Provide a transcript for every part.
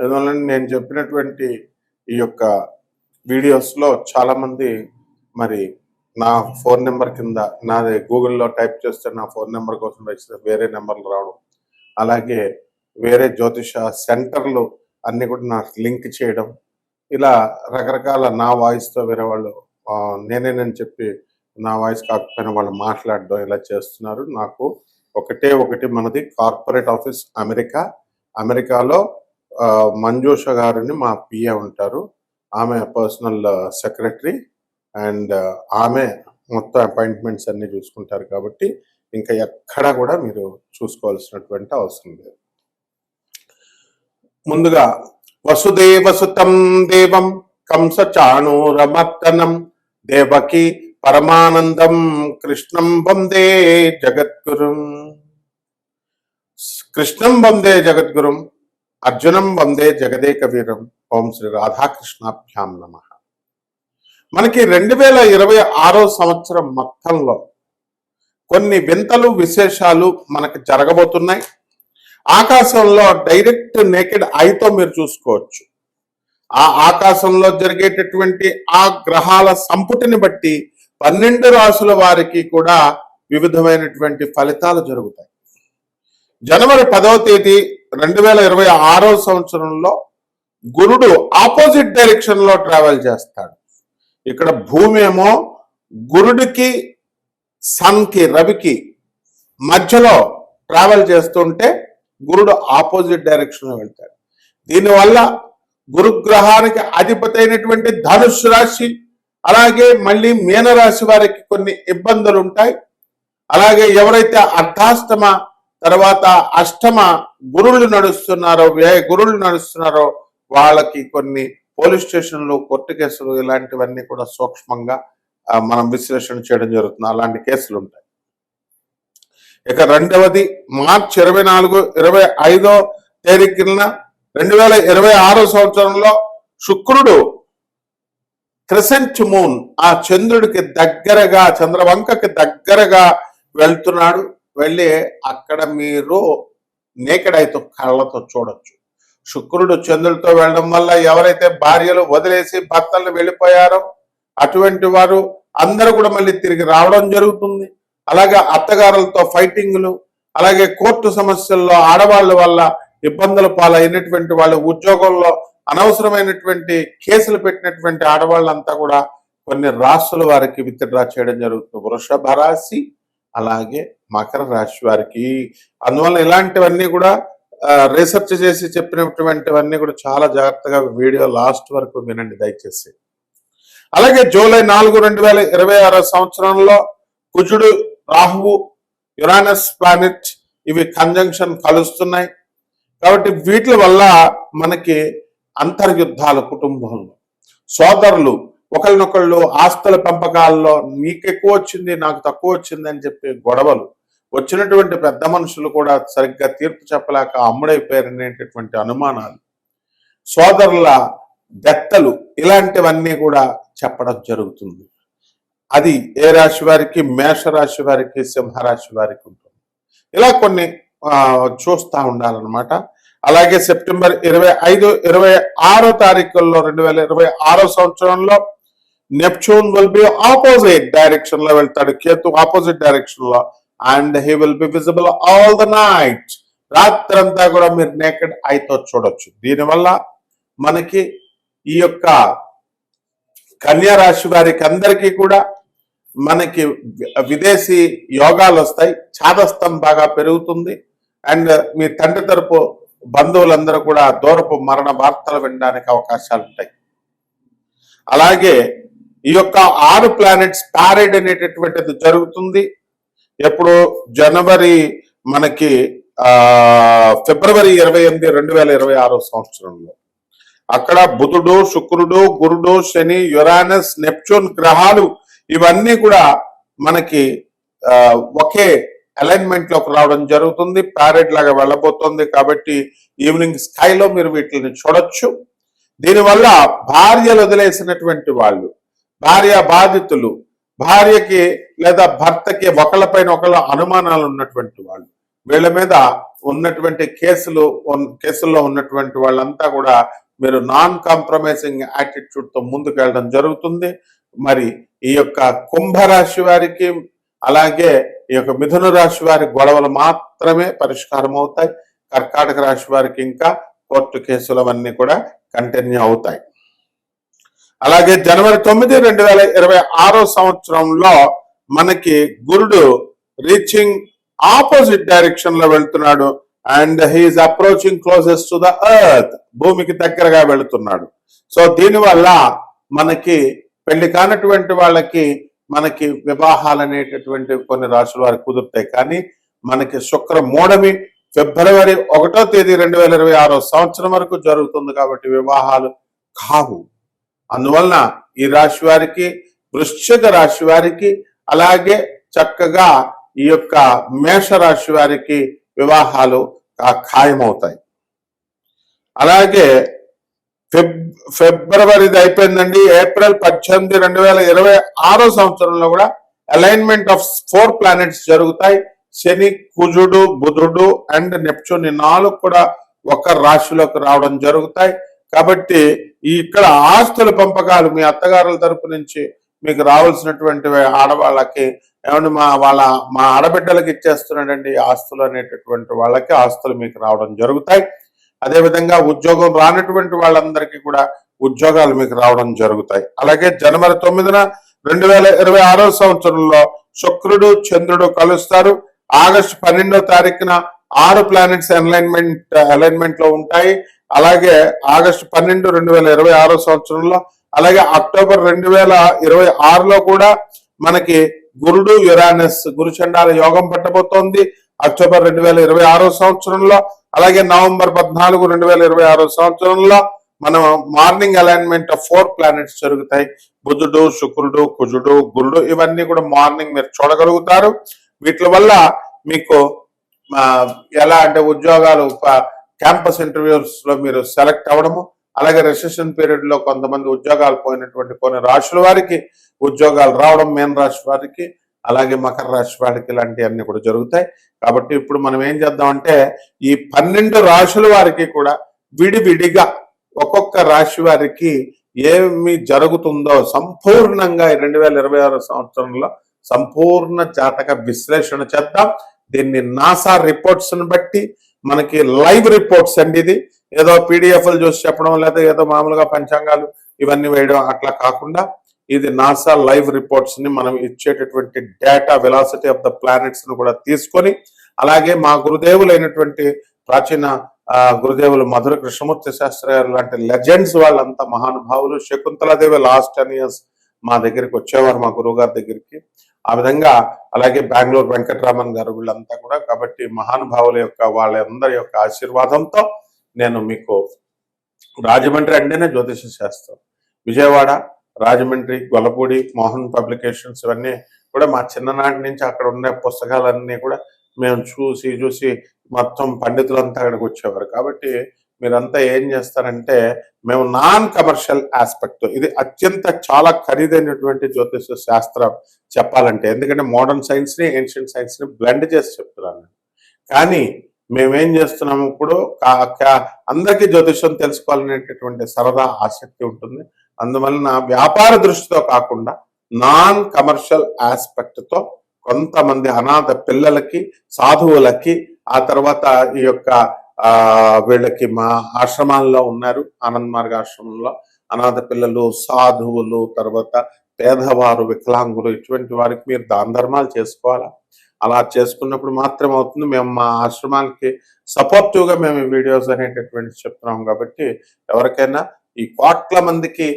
అందువల్ల నేను చెప్పినటువంటి ఈ యొక్క వీడియోస్లో చాలామంది మరి నా ఫోన్ నెంబర్ కింద నాది గూగుల్లో టైప్ చేస్తే నా ఫోన్ నెంబర్ కోసం వచ్చిన వేరే నెంబర్లు రావడం. అలాగే వేరే జ్యోతిష సెంటర్లు అన్ని కూడా నాకు లింక్ చేయడం. ఇలా రకరకాల నా వాయిస్తో వేరే వాళ్ళు నేనే నేనేనని చెప్పి నా వాయిస్ కాకపోయినా వాళ్ళు మాట్లాడడం ఇలా చేస్తున్నారు. నాకు ఒకటే ఒకటి మనది కార్పొరేట్ ఆఫీస్ అమెరికా. అమెరికాలో మంజుష గారిని మా పిఏ ఉంటారు. ఆమె పర్సనల్ సెక్రటరీ అండ్ ఆమె మొత్తం అపాయింట్మెంట్స్ అన్ని చూసుకుంటారు కాబట్టి ఇంకా ఎక్కడ కూడా మీరు చూసుకోవాల్సినటువంటి అవసరం లేదు. ముందుగా వసుదేవసుతం దేవం కంస చాణూరమర్దనం దేవకి పరమానందం కృష్ణం వందే జగద్గురుం. కృష్ణం వందే జగద్గురుం. అర్జునం వందే జగదేక వీరం ఓం శ్రీ రాధాకృష్ణాభ్యాం నమ. మనకి రెండు వేల ఇరవై ఆరో సంవత్సరం మొత్తంలో కొన్ని వింతలు విశేషాలు మనకు జరగబోతున్నాయి. ఆకాశంలో డైరెక్ట్ నేకెడ్ ఐతో మీరు చూసుకోవచ్చు. ఆ ఆకాశంలో జరిగేటటువంటి ఆ గ్రహాల సంపుటిని బట్టి పన్నెండు రాసుల వారికి కూడా వివిధమైనటువంటి ఫలితాలు జరుగుతాయి. జనవరి పదవ తేదీ రెండు వేల ఇరవై ఆరో సంవత్సరంలో గురుడు ఆపోజిట్ డైరెక్షన్లో ట్రావెల్ చేస్తాడు. ఇక్కడ భూమి ఏమో గురుడికి సన్కి రవికి మధ్యలో ట్రావెల్ చేస్తుంటే గురుడు ఆపోజిట్ డైరెక్షన్లో వెళ్తాడు. దీనివల్ల గురుగ్రహానికి అధిపతి అయినటువంటి ధనుష్ రాశి అలాగే మళ్ళీ మీనరాశి వారికి కొన్ని ఇబ్బందులు ఉంటాయి అలాగే ఎవరైతే అర్ధాష్టమ తర్వాత అష్టమ గురుళ్ళు నడుస్తున్నారో వ్యయ గురుళ్ళు నడుస్తున్నారో వాళ్ళకి కొన్ని పోలీస్ స్టేషన్లు కోర్టు కేసులు ఇలాంటివన్నీ కూడా సూక్ష్మంగా మనం విశ్లేషణ చేయడం జరుగుతుంది. అలాంటి కేసులు ఉంటాయి. ఇక రెండవది మార్చ్ ఇరవై నాలుగు ఇరవై ఐదో తేదీ కింద రెండు వేల ఇరవై ఆరో సంవత్సరంలో శుక్రుడు క్రిసెంట్ మూన్ ఆ చంద్రుడికి దగ్గరగా చంద్రవంకకి దగ్గరగా వెళ్తున్నాడు. వెళ్ళి అక్కడ మీరు నేకడైతో కళ్ళతో చూడొచ్చు. శుక్రుడు చంద్రుడితో వెళ్ళడం వల్ల ఎవరైతే భార్యలు వదిలేసి భర్తలు వెళ్ళిపోయారో అటువంటి వారు అందరూ కూడా మళ్ళీ తిరిగి రావడం జరుగుతుంది. అలాగే అత్తగారులతో ఫైటింగ్లు అలాగే కోర్టు సమస్యల్లో ఆడవాళ్ళ వల్ల ఇబ్బందుల పాలైనటువంటి వాళ్ళ ఉద్యోగంలో అనవసరమైనటువంటి కేసులు పెట్టినటువంటి ఆడవాళ్ళంతా కూడా కొన్ని రాసుల వారికి విత్డ్రా చేయడం జరుగుతుంది. వృషభ రాశి అలాగే మకర రాశి వారికి. అందువల్ల ఇలాంటివన్నీ కూడా రీసెర్చ్ చేసి చెప్పినటువంటివన్నీ కూడా చాలా జాగ్రత్తగా వీడియో లాస్ట్ వరకు వినండి దయచేసి. అలాగే జూలై నాలుగు రెండు వేల ఇరవై ఆరో సంవత్సరంలో కుజుడు రాహువు యురానస్ ప్లానెట్ ఇవి కంజంక్షన్ కలుస్తున్నాయి. కాబట్టి వీటి వల్ల మనకి అంతర్యుద్ధాలు కుటుంబంలో సోదరులు ఒకరినొకళ్ళు ఆస్తుల పెంపకాల్లో నీకు ఎక్కువ వచ్చింది నాకు తక్కువ వచ్చింది అని చెప్పి గొడవలు వచ్చినటువంటి పెద్ద మనుషులు కూడా సరిగ్గా తీర్పు చెప్పలేక అమ్ముడైపోయారనేటటువంటి అనుమానాలు సోదరుల దత్తలు ఇలాంటివన్నీ కూడా చెప్పడం జరుగుతుంది. అది ఏ రాశి వారికి? మేష రాశి వారికి సింహరాశి వారికి ఉంటుంది. ఇలా కొన్ని చూస్తూ చూస్తా ఉండాలన్నమాట. అలాగే సెప్టెంబర్ ఇరవై ఐదు ఇరవై ఆరో తారీఖుల్లో రెండు వేల ఇరవై ఆరో సంవత్సరంలో నెప్చూన్ విల్ బి ఆపోజిట్ డైరెక్షన్లో వెళ్తాడు. కేతు ఆపోజిట్ డైరెక్షన్లో and he will be visible all the night రాత్రంతా కూడా మీరు నేకెడ్ ఐతో చూడొచ్చు. దీనివల్ల మనకి ఈ యొక్క కన్యా రాశి వారికి అందరికీ కూడా మనకి విదేశీ యోగాలు వస్తాయి. చాదస్తం బాగా పెరుగుతుంది. అండ్ మీ తండ్రి తరపు బంధువులందరూ కూడా దూరపు మరణ వార్తలు వినడానికి అవకాశాలు ఉంటాయి. అలాగే ఈ యొక్క ఆరు ప్లానెట్స్ ప్యారెడ్ అనేటటువంటిది జరుగుతుంది. ఎప్పుడు జనవరి మనకి ఆ ఫిబ్రవరి ఇరవై ఎనిమిది రెండు వేల ఇరవై ఆరో సంవత్సరంలో. అక్కడ బుధుడు శుక్రుడు గురుడు శని యురానస్ నెప్చూన్ గ్రహాలు ఇవన్నీ కూడా మనకి ఒకే అలైన్మెంట్లోకి రావడం జరుగుతుంది. ప్యారెడ్ లాగా వెళ్ళబోతుంది కాబట్టి ఈవినింగ్ స్కైలో మీరు వీటిని చూడొచ్చు. దీనివల్ల భార్యలు వదిలేసినటువంటి వాళ్ళు భార్య బాధితులు భార్యకి లేదా భర్తకి ఒకళ్ళపైన ఒకళ్ళ అనుమానాలు ఉన్నటువంటి వాళ్ళు. వీళ్ళ మీద ఉన్నటువంటి కేసులు కేసుల్లో ఉన్నటువంటి వాళ్ళంతా కూడా మీరు నాన్ కాంప్రమైజింగ్ యాటిట్యూడ్తో ముందుకు వెళ్ళడం జరుగుతుంది. మరి ఈ యొక్క కుంభరాశి వారికి అలాగే ఈ యొక్క మిథున రాశి వారి గొడవలు మాత్రమే పరిష్కారం అవుతాయి. కర్కాటక రాశి వారికి ఇంకా కోర్టు కేసులు అవన్నీ కూడా కంటిన్యూ అవుతాయి. అలాగే జనవరి తొమ్మిది రెండు వేల ఇరవై ఆరో సంవత్సరంలో మనకి గురుడు రీచింగ్ ఆపోజిట్ డైరెక్షన్లో వెళ్తున్నాడు. And he's approaching closest to the earth. భూమికి దగ్గరగా వెళుతున్నాడు. సో దీనివల్ల మనకి పెళ్ళి కానటువంటి వాళ్ళకి మనకి వివాహాలు అనేటటువంటి కొన్ని రాశుల వారికి కుదురుతాయి. కానీ మనకి శుక్ర మూడమి ఫిబ్రవరి ఒకటో తేదీ రెండు వేల ఇరవై ఆరో సంవత్సరం వరకు జరుగుతుంది కాబట్టి వివాహాలు కావు. అందువలన ఈ రాశి వారికి వృశ్చిక రాశి వారికి అలాగే చక్కగా ఈ యొక్క మేష రాశి వారికి వివాహాలు ఖాయమవుతాయి. అలాగే ఫిబ్ ఫిబ్రవరిది అయిపోయిందండి. ఏప్రిల్ పద్దెనిమిది రెండు వేల ఇరవై ఆరో సంవత్సరంలో కూడా అలైన్మెంట్ ఆఫ్ ఫోర్ ప్లానెట్స్ జరుగుతాయి. శని కుజుడు బుధుడు అండ్ నెప్చూన్ నాలుగు కూడా ఒక రాశిలోకి రావడం జరుగుతాయి. కాబట్టి ఈ ఇక్కడ ఆస్తుల పంపకాలు మీ అత్తగారుల తరపు నుంచి మీకు రావాల్సినటువంటి ఆడవాళ్ళకి ఏమంటే మా వాళ్ళ మా ఆడబిడ్డలకి ఇచ్చేస్తున్నాడండి ఈ ఆస్తులు అనేటటువంటి వాళ్ళకి ఆస్తులు మీకు రావడం జరుగుతాయి. అదేవిధంగా ఉద్యోగం రానటువంటి వాళ్ళందరికీ కూడా ఉద్యోగాలు మీకు రావడం జరుగుతాయి. అలాగే జనవరి తొమ్మిదిన రెండు వేల ఇరవై ఆరో సంవత్సరంలో శుక్రుడు చంద్రుడు కలుస్తారు. ఆగస్టు పన్నెండో తారీఖున ఆరు ప్లానెట్స్ అలైన్మెంట్ అలైన్మెంట్లో ఉంటాయి. అలాగే ఆగస్టు పన్నెండు రెండు వేల ఇరవై ఆరో సంవత్సరంలో అలాగే అక్టోబర్ రెండు వేల ఇరవై ఆరులో కూడా మనకి గురుడు యురానస్ గురుచండాల యోగం పట్టబోతోంది. అక్టోబర్ రెండు వేల ఇరవై ఆరో సంవత్సరంలో అలాగే నవంబర్ పద్నాలుగు రెండు వేల ఇరవై ఆరో సంవత్సరంలో మనం morning alignment of four planets జరుగుతాయి. బుధుడు శుక్రుడు కుజుడు గురుడు ఇవన్నీ కూడా మార్నింగ్ మీరు చూడగలుగుతారు. వీటి వల్ల మీకు ఎలా అంటే ఉద్యోగాలు క్యాంపస్ ఇంటర్వ్యూస్లో మీరు సెలెక్ట్ అవ్వడము అలాగే రిసెషన్ పీరియడ్లో కొంతమంది ఉద్యోగాలు పోయినటువంటి కొన్ని రాశుల వారికి ఉద్యోగాలు రావడం మేన్ రాశి వారికి అలాగే మకర రాశి వారికి ఇలాంటివన్నీ కూడా జరుగుతాయి. కాబట్టి ఇప్పుడు మనం ఏం చేద్దామంటే ఈ పన్నెండు రాశుల వారికి కూడా విడివిడిగా ఒక్కొక్క రాశి వారికి ఏమి జరుగుతుందో సంపూర్ణంగా రెండు వేల ఇరవై ఆరు సంవత్సరంలో సంపూర్ణ జాతక విశ్లేషణ చేద్దాం. దీన్ని నాసా రిపోర్ట్స్ని బట్టి మనకి లైవ్ రిపోర్ట్స్ అండి ఇది. ఏదో పీడిఎఫ్లు చూసి చెప్పడం లేదా ఏదో మామూలుగా పంచాంగాలు ఇవన్నీ వేయడం అట్లా కాకుండా ఇది నాసా లైవ్ రిపోర్ట్స్ని మనం ఇచ్చేటటువంటి డేటా వెలాసిటీ ఆఫ్ ద ప్లానెట్స్ను కూడా తీసుకొని అలాగే మా గురుదేవులైనటువంటి ప్రాచీన గురుదేవులు మధుర కృష్ణమూర్తి శాస్త్రి గారు లాంటి లెజెండ్స్ వాళ్ళంతా మహానుభావులు శకుంతలాదేవి లాస్ట్ టెన్ ఇయర్స్ మా దగ్గరికి వచ్చేవారు మా గురువు గారి దగ్గరికి. ఆ విధంగా అలాగే బెంగళూరు వెంకటరామన్ గారు వీళ్ళంతా కూడా కాబట్టి మహానుభావుల యొక్క వాళ్ళందరి యొక్క ఆశీర్వాదంతో నేను మీకు రాజమండ్రి అంటేనే జ్యోతిష శాస్త్రం. విజయవాడ రాజమండ్రి గొల్లపూడి మోహన్ పబ్లికేషన్స్ ఇవన్నీ కూడా మా చిన్ననాటి నుంచి అక్కడ ఉండే పుస్తకాలన్నీ కూడా మేము చూసి చూసి మొత్తం పండితులంతా అక్కడికి వచ్చేవారు. కాబట్టి మీరంతా ఏం చేస్తారంటే మేము నాన్ కమర్షియల్ ఆస్పెక్ట్. ఇది అత్యంత చాలా ఖరీదైనటువంటి జ్యోతిష శాస్త్రం చెప్పాలంటే. ఎందుకంటే మోడర్న్ సైన్స్ని ఏన్షియంట్ సైన్స్ని బ్లెండ్ చేసి చెప్తున్నాను కానీ మేమేం చేస్తున్నాము ఇప్పుడు? అందరికీ జ్యోతిషం తెలుసుకోవాలనేటటువంటి సరదా ఆసక్తి ఉంటుంది. అందువలన వ్యాపార దృష్టితో కాకుండా నాన్ కమర్షియల్ ఆస్పెక్ట్తో కొంతమంది అనాథ పిల్లలకి సాధువులకి ఆ తర్వాత ఈ యొక్క వీళ్ళకి మా ఆశ్రమాల్లో ఉన్నారు. ఆనంద్ మార్గ ఆశ్రమంలో. అనాథ పిల్లలు సాధువులు తర్వాత పేదవారు వికలాంగులు ఇటువంటి వారికి మీరు దాన ధర్మాలు చేసుకోవాలా? అలా చేసుకున్నప్పుడు మాత్రం అవుతుంది. మేము మా ఆశ్రమానికి సపోర్టివ్గా మేము వీడియోస్ అనేటటువంటి చెప్తున్నాం కాబట్టి ఎవరికైనా ఈ కోట్ల మందికి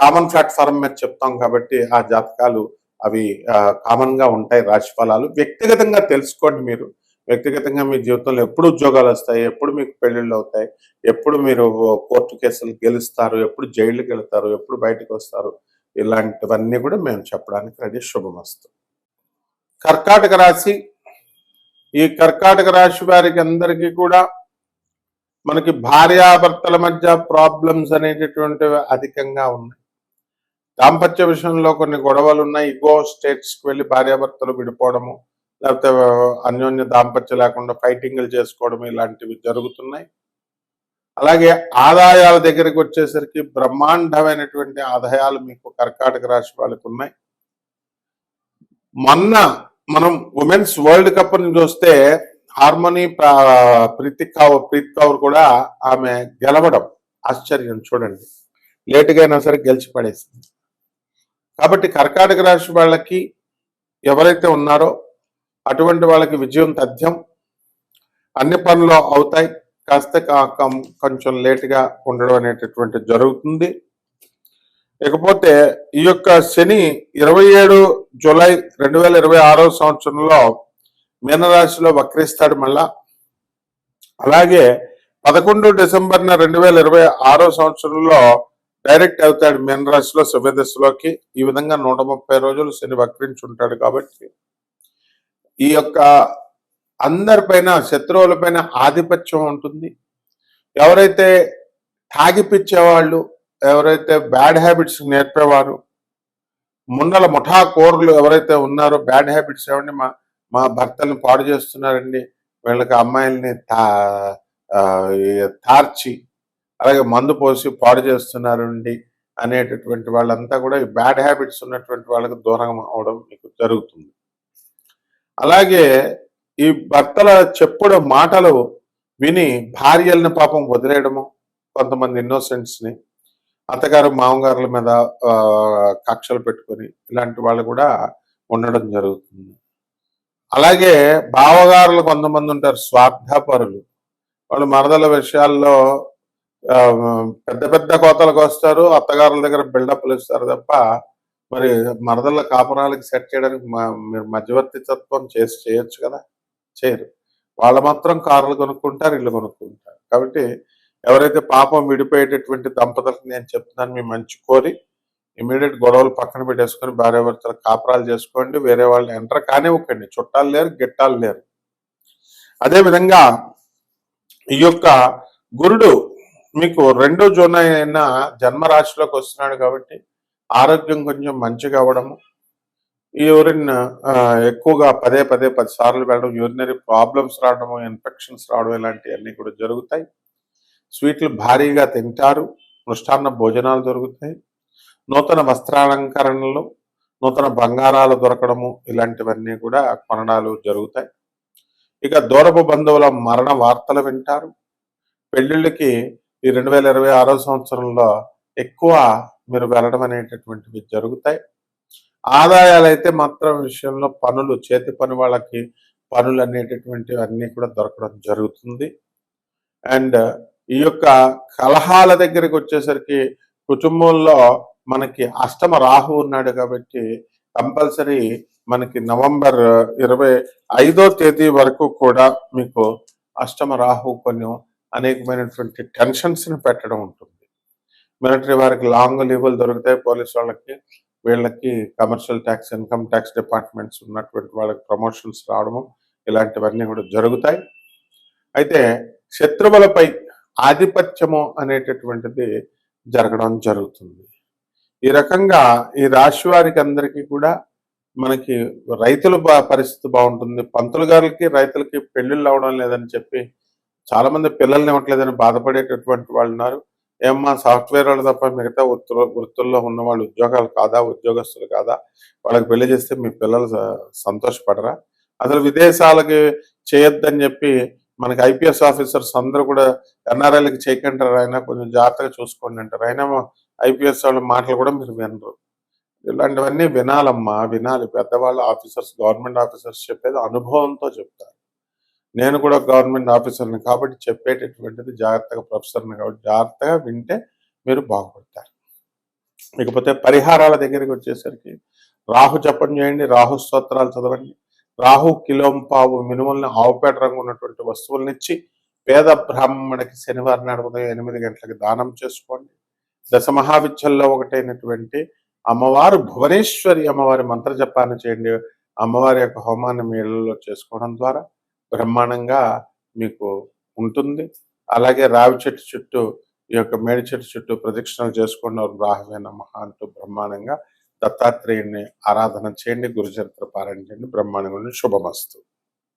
కామన్ ప్లాట్ఫామ్ మీద చెప్తాం కాబట్టి ఆ జాతకాలు అవి కామన్గా ఉంటాయి. రాశిఫలాలు వ్యక్తిగతంగా తెలుసుకోండి మీరు. వ్యక్తిగతంగా మీ జీవితంలో ఎప్పుడు ఉద్యోగాలు వస్తాయి ఎప్పుడు మీకు పెళ్ళిళ్ళు అవుతాయి ఎప్పుడు మీరు కోర్టు కేసులు గెలుస్తారు ఎప్పుడు జైళ్ళకి వెళ్తారు ఎప్పుడు బయటకు వస్తారు ఇలాంటివన్నీ కూడా మేము చెప్పడానికి రెడీ. శుభమస్తు. కర్కాటక రాశి. ఈ కర్కాటక రాశి వారికి అందరికీ కూడా మనకి భార్యాభర్తల మధ్య ప్రాబ్లమ్స్ అనేటటువంటివి అధికంగా ఉన్నాయి. దాంపత్య విషయంలో కొన్ని గొడవలు ఉన్నాయి. ఇగో స్టేట్స్కి వెళ్ళి భార్యాభర్తలు విడిపోవడము లేకపోతే అన్యోన్య దాంపత్యం లేకుండా ఫైటింగ్లు చేసుకోవడం ఇలాంటివి జరుగుతున్నాయి. అలాగే ఆదాయాల దగ్గరికి వచ్చేసరికి బ్రహ్మాండమైనటువంటి ఆదాయాలు మీకు కర్కాటక రాశి వాళ్ళకు ఉన్నాయి. మొన్న మనం ఉమెన్స్ వరల్డ్ కప్ని చూస్తే హార్మోని ప్రీతి కౌర్ ప్రీత్ కౌర్ కూడా ఆమె గెలవడం ఆశ్చర్యం చూడండి. లేటుగా అయినా సరే గెలిచి పడేసింది. కాబట్టి కర్కాటక రాశి వాళ్ళకి ఎవరైతే ఉన్నారో అటువంటి వాళ్ళకి విజయం తథ్యం అన్ని పనులు అవుతాయి. కాస్త కొంచెం లేటుగా ఉండడం అనేటటువంటి జరుగుతుంది. ఇకపోతే ఈ యొక్క శని ఇరవై ఏడు జూలై రెండు వేల ఇరవై ఆరో సంవత్సరంలో మీనరాశిలో వక్రిస్తాడు మళ్ళా. అలాగే పదకొండు డిసెంబర్న రెండు వేల ఇరవై ఆరో సంవత్సరంలో డైరెక్ట్ అవుతాడు మీనరాశిలో శుభదశలోకి ఈ విధంగా నూట ముప్పై రోజులు శని వక్రించి ఉంటాడు కాబట్టి ఈ యొక్క అందరిపైన శత్రువులపైన ఆధిపత్యం ఉంటుంది. ఎవరైతే తాగిపిచ్చేవాళ్ళు ఎవరైతే బ్యాడ్ హ్యాబిట్స్ నేర్పేవారు ముండల ముఠా కోర్లు ఎవరైతే ఉన్నారో బ్యాడ్ హ్యాబిట్స్ ఏమండి మా మా భర్తలను పాడు చేస్తున్నారండి వీళ్ళకి అమ్మాయిల్ని తా తార్చి అలాగే మందు పోసి పాడు చేస్తున్నారండి అనేటటువంటి వాళ్ళంతా కూడా ఈ బ్యాడ్ హ్యాబిట్స్ ఉన్నటువంటి వాళ్ళకి దూరం అవడం మీకు జరుగుతుంది. అలాగే ఈ భర్తల చెప్పుడు మాటలు విని భార్యలను పాపం వదిలేయడము కొంతమంది ఇన్నోసెంట్స్ని ని అత్తగారు మామగారుల మీద ఆ, కక్షలు పెట్టుకొని ఇలాంటి వాళ్ళు కూడా ఉండడం జరుగుతుంది. అలాగే బావగారులు కొంతమంది ఉంటారు స్వార్థపరులు. వాళ్ళు మరదల విషయాల్లో పెద్ద పెద్ద కోతలకు వస్తారు అత్తగారుల దగ్గర బిల్డప్లు ఇస్తారు తప్ప మరి మరదల కాపురాలకి సెట్ చేయడానికి మ- మీరు మధ్యవర్తిత్వం చేసి చేయొచ్చు కదా? చేయరు. వాళ్ళు మాత్రం కార్లు కొనుక్కుంటారు ఇల్లు కొనుక్కుంటారు. కాబట్టి ఎవరైతే పాపం విడిపోయేటటువంటి దంపతులకు నేను చెప్తున్నాను మీ మంచి కోరి ఇమీడియట్ గొడవలు పక్కన పెట్టేసుకొని భార్యాభర్తలు కాపురాలు చేసుకోండి వేరే వాళ్ళని ఎంటర్ కానివ్వకండి. చుట్టాలు లేరు గిట్టాలు లేరు. అదే విధంగా ఈ యొక్క గురుడు మీకు రెండో జూన్ అయిన జన్మరాశిలోకి వస్తున్నాడు కాబట్టి ఆరోగ్యం కొంచెం మంచిగా అవ్వడము. యూరిన్ ఎక్కువగా పదే పదే పది సార్లు వెళ్ళడం యూరినరీ ప్రాబ్లమ్స్ రావడము ఇన్ఫెక్షన్స్ రావడం ఇలాంటివన్నీ కూడా జరుగుతాయి. స్వీట్లు భారీగా తింటారు. మృష్టాన్న భోజనాలు దొరుకుతాయి. నూతన వస్త్రాలంకరణలు నూతన బంగారాలు దొరకడము ఇలాంటివన్నీ కూడా కొనడాలు జరుగుతాయి. ఇక దూరపు బంధువుల మరణ వార్తలు వింటారు. పెళ్ళిళ్ళకి ఈ రెండు వేల ఇరవై ఆరో సంవత్సరంలో ఎక్కువ మీరు వెళ్ళడం అనేటటువంటివి జరుగుతాయి. ఆదాయాలు అయితే మాత్రం విషయంలో పనులు చేతి పని వాళ్ళకి పనులు అనేటటువంటివి అన్నీ కూడా దొరకడం జరుగుతుంది. అండ్ ఈ యొక్క కలహాల దగ్గరికి వచ్చేసరికి కుటుంబంలో మనకి అష్టమ రాహు ఉన్నాడు కాబట్టి కంపల్సరీ మనకి నవంబర్ ఇరవై ఐదో తేదీ వరకు కూడా మీకు అష్టమ రాహు కొన్ని అనేకమైనటువంటి టెన్షన్స్ని పెట్టడం ఉంటుంది. మిలిటరీ వారికి లాంగ్ లీవులు దొరుకుతాయి పోలీస్ వాళ్ళకి వీళ్ళకి commercial tax income tax departments ఉన్నటువంటి వాళ్ళకి ప్రమోషన్స్ రావడము ఇలాంటివన్నీ కూడా జరుగుతాయి. అయితే శత్రువులపై ఆధిపత్యము అనేటటువంటిది జరగడం జరుగుతుంది. ఈ రకంగా ఈ రాశి వారికి అందరికీ కూడా మనకి రైతుల బా- పరిస్థితి బాగుంటుంది. పంతులు గారికి రైతులకి పెళ్ళిళ్ళు అవడం లేదని చెప్పి చాలామంది పిల్లల్ని ఇవ్వట్లేదని బాధపడేటటువంటి వాళ్ళు ఉన్నారు. ఏమ్మా సాఫ్ట్వేర్ వాళ్ళు తప్ప మిగతా వృత్తులు వృత్తుల్లో ఉన్న వాళ్ళు ఉద్యోగాలు కాదా ఉద్యోగస్తులు కాదా వాళ్ళకి పెళ్ళి చేస్తే మీ పిల్లలు సంతోషపడరా? అసలు విదేశాలకి చేయొద్దని చెప్పి మనకి ఐపీఎస్ ఆఫీసర్స్ అందరూ కూడా ఎన్ఆర్ఐలకి చేయకంటారు ఆయన కొంచెం జాగ్రత్తగా చూసుకోండి అంటారు. అయినా ఐపీఎస్ వాళ్ళ మాటలు కూడా మీరు వినరు. ఇలాంటివన్నీ వినాలమ్మా వినాలి. పెద్దవాళ్ళు ఆఫీసర్స్ గవర్నమెంట్ ఆఫీసర్స్ చెప్పేది అనుభవంతో చెప్తారు. నేను కూడా గవర్నమెంట్ ఆఫీసర్ని కాబట్టి చెప్పేటటువంటిది జాగ్రత్తగా ప్రొఫెసర్ని కాబట్టి జాగ్రత్తగా వింటే మీరు బాగుపడతారు. ఇకపోతే పరిహారాల దగ్గరికి వచ్చేసరికి రాహు జపం చేయండి రాహు స్తోత్రాలు చదవండి రాహు కిలోంపావు మినుమల్ని ఆవుపేట రంగు ఉన్నటువంటి వస్తువులనిచ్చి పేద బ్రాహ్మణకి శనివారం నాడు ఉదయం ఎనిమిది గంటలకు దానం చేసుకోండి. దశ మహావిద్యల్లో ఒకటైనటువంటి అమ్మవారు భువనేశ్వరి అమ్మవారి మంత్ర జపాన్ని చేయండి. అమ్మవారి యొక్క హోమాన్ని మీ చేసుకోవడం ద్వారా బ్రహ్మాండంగా మీకు ఉంటుంది. అలాగే రావి చెట్టు చుట్టూ ఈ యొక్క మేడి చెట్టు చుట్టూ ప్రదక్షిణలు చేసుకోండి రాహవే నమః అంటూ బ్రహ్మాండంగా దత్తాత్రేయుని ఆరాధన చేయండి గురుచరిత్ర పారాయణ చేయండి బ్రహ్మాండంగా శుభమస్తు.